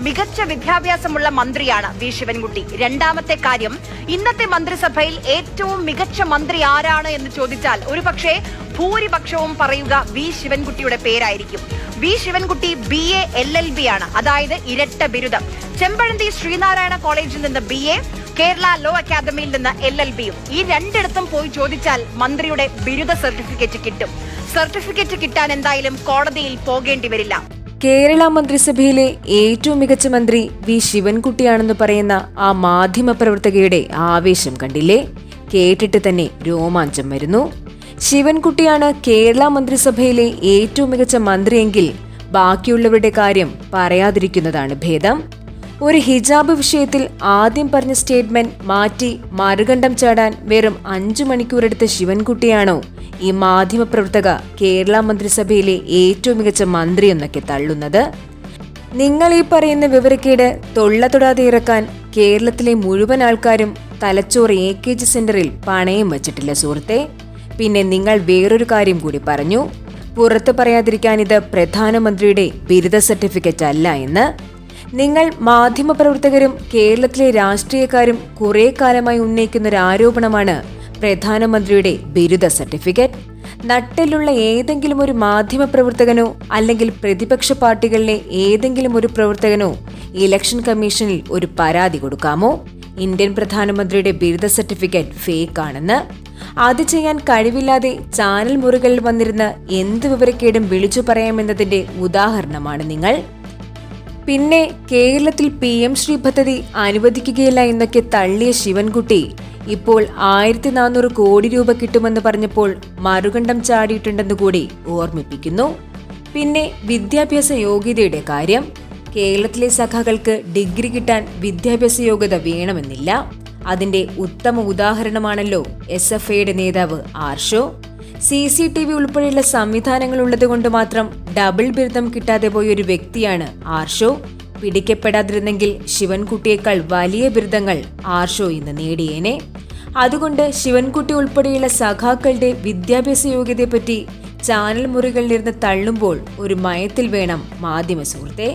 മികച്ച വിദ്യാഭ്യാസമുള്ള മന്ത്രിയാണ് വി. ശിവൻകുട്ടി. രണ്ടാമത്തെ കാര്യം ഇന്നത്തെ മന്ത്രിസഭയിൽ ഏറ്റവും മികച്ച മന്ത്രി ആരാണ് എന്ന് ചോദിച്ചാൽ ഒരുപക്ഷെ ഭൂരിപക്ഷവും പറയുക വി. ശിവൻകുട്ടിയുടെ പേരായിരിക്കും. V. Sivankutty B A L L B ആണ്. അതായത് ഇരട്ട ബിരുദം. ചെമ്പഴന്തി ശ്രീനാരായണ കോളേജിൽ നിന്ന് ബി എ കേരള ലോ അക്കാദമിയിൽ നിന്ന് എൽ എൽ ബിയും ഈ രണ്ടിടത്തും പോയി ചോദിച്ചാൽ മന്ത്രിയുടെ ബിരുദ സർട്ടിഫിക്കറ്റ് കിട്ടും. സർട്ടിഫിക്കറ്റ് കിട്ടാൻ എന്തായാലും കോടതിയിൽ പോകേണ്ടി വരില്ല. കേരള മന്ത്രിസഭയിലെ ഏറ്റവും മികച്ച മന്ത്രി വി ശിവൻകുട്ടിയാണെന്ന് പറയുന്ന ആ മാധ്യമ പ്രവർത്തകയുടെ ആവേശം കണ്ടില്ലേ? കേട്ടിട്ട് തന്നെ രോമാഞ്ചം വരുന്നു. ശിവൻകുട്ടിയാണ് കേരള മന്ത്രിസഭയിലെ ഏറ്റവും മികച്ച മന്ത്രിയെങ്കിൽ ബാക്കിയുള്ളവരുടെ കാര്യം പറയാതിരിക്കുന്നതാണ് ഭേദം. ഒരു ഹിജാബ് വിഷയത്തിൽ ആദ്യം പറഞ്ഞ സ്റ്റേറ്റ്മെന്റ് മാറ്റി മറുകണ്ഠം ചാടാൻ വെറും അഞ്ചു മണിക്കൂറെടുത്ത ശിവൻകുട്ടിയാണോ? ഈ മാധ്യമപ്രവർത്തക കേരള മന്ത്രിസഭയിലെ ഏറ്റവും മികച്ച മന്ത്രി എന്നൊക്കെ തള്ളുന്നത്? നിങ്ങൾ ഈ പറയുന്ന വിവരക്കേട് തൊള്ള തൊടാതെ ഇറക്കാൻ കേരളത്തിലെ മുഴുവൻ ആൾക്കാരും തലച്ചോറ് എ കെ ജി സെന്ററിൽ പണയം വച്ചിട്ടില്ല സുഹൃത്തെ. പിന്നെ നിങ്ങൾ വേറൊരു കാര്യം കൂടി പറഞ്ഞു. പുറത്തു പറയാതിരിക്കാൻ ഇത് പ്രധാനമന്ത്രിയുടെ ബിരുദ സർട്ടിഫിക്കറ്റ് അല്ല എന്ന്. നിങ്ങൾ മാധ്യമപ്രവർത്തകരും കേരളത്തിലെ രാഷ്ട്രീയക്കാരും കുറെ കാലമായി ഉന്നയിക്കുന്ന ഒരു ആരോപണമാണ് പ്രധാനമന്ത്രിയുടെ ബിരുദ സർട്ടിഫിക്കറ്റ്. നട്ടിലുള്ള ഏതെങ്കിലും ഒരു മാധ്യമപ്രവർത്തകനോ അല്ലെങ്കിൽ പ്രതിപക്ഷ പാർട്ടികളിലെ ഏതെങ്കിലും ഒരു പ്രവർത്തകനോ ഇലക്ഷൻ കമ്മീഷനിൽ ഒരു പരാതി കൊടുക്കാമോ? ഇന്ത്യൻ പ്രധാനമന്ത്രിയുടെ ബിരുദ സർട്ടിഫിക്കറ്റ് ഫേക്ക് ആണെന്ന് അത് ചെയ്യാൻ കഴിവില്ലാതെ ചാനൽ മുറികളിൽ വന്നിരുന്ന എന്ത് വിവരക്കേടും വിളിച്ചു പറയാമെന്നതിന്റെ ഉദാഹരണമാണ് നിങ്ങൾ. പിന്നെ കേരളത്തിൽ പി എം ശ്രീ പദ്ധതി അനുവദിക്കുകയില്ല എന്നൊക്കെ തള്ളിയ ശിവൻകുട്ടി ഇപ്പോൾ ആയിരത്തി നാനൂറ് കോടി രൂപ കിട്ടുമെന്ന് പറഞ്ഞപ്പോൾ മറുകണ്ഠം ചാടിയിട്ടുണ്ടെന്ന് കൂടി ഓർമ്മിപ്പിക്കുന്നു. പിന്നെ വിദ്യാഭ്യാസ യോഗ്യതയുടെ കാര്യം. കേരളത്തിലെ സഖാക്കൾക്ക് ഡിഗ്രി കിട്ടാൻ വിദ്യാഭ്യാസ യോഗ്യത വേണമെന്നില്ല. അതിന്റെ ഉത്തമ ഉദാഹരണമാണല്ലോ എസ് എഫ് ഐയുടെ നേതാവ് Arsho. C C T V ഉൾപ്പെടെയുള്ള സംവിധാനങ്ങൾ ഉള്ളതുകൊണ്ട് മാത്രം ഡബിൾ ബിരുദം കിട്ടാതെ പോയ ഒരു വ്യക്തിയാണ് ആർഷോ. പിടിക്കപ്പെടാതിരുന്നെങ്കിൽ ശിവൻകുട്ടിയേക്കാൾ വലിയ ബിരുദങ്ങൾ ആർഷോ ഇന്ന് നേടിയേനെ. അതുകൊണ്ട് ശിവൻകുട്ടി ഉൾപ്പെടെയുള്ള സഖാക്കളുടെ വിദ്യാഭ്യാസ യോഗ്യതയെപ്പറ്റി ചാനൽ മുറികളിലിരുന്ന് തള്ളുമ്പോൾ ഒരു മയത്തിൽ വേണം മാധ്യമ സുഹൃത്തെ.